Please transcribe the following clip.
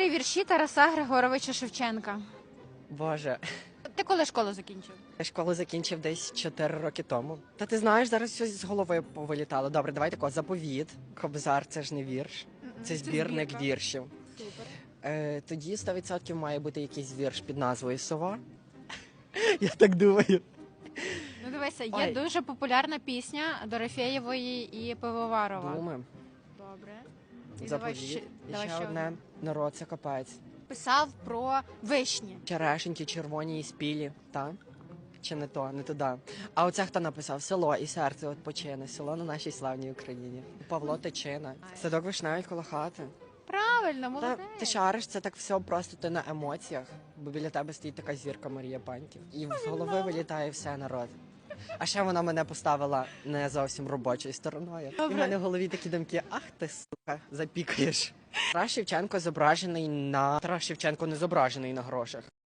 Три вірші Тараса Григоровича Шевченка. Боже, Ти коли школу закінчив? я школу закінчив десь 4 роки тому. Та ти знаєш, зараз щось з голови повилітало. Добре, давай тако, заповіт. Кобзар це ж не вірш, це збірник віршів. Супер. Е, тоді 100% має бути якийсь вірш під назвою Сова. Я так думаю. Ну дивися, є Ой. дуже популярна пісня Дорофєєвої і Пивоварова. Думаємо. Добре. І давай ще, І давай ще ще одне народ це капець. писав про вишні. Черешеньки червоні і спілі, та? Чи не то, не туди. А оце хто написав село і серце от почине. Село на нашій славній Україні. Павло Тичина. Садок вишневий коло хати. Правильно, Та, молодець. ти шариш, це так все просто ти на емоціях, бо біля тебе стоїть така зірка Марія Паньків. І з голови вилітає все народ. А ще вона мене поставила не зовсім робочою стороною. І в мене в голові такі думки: ах ти сука, запікаєш. Тарас Шевченко зображений на Тарас Шевченко не зображений на грошах.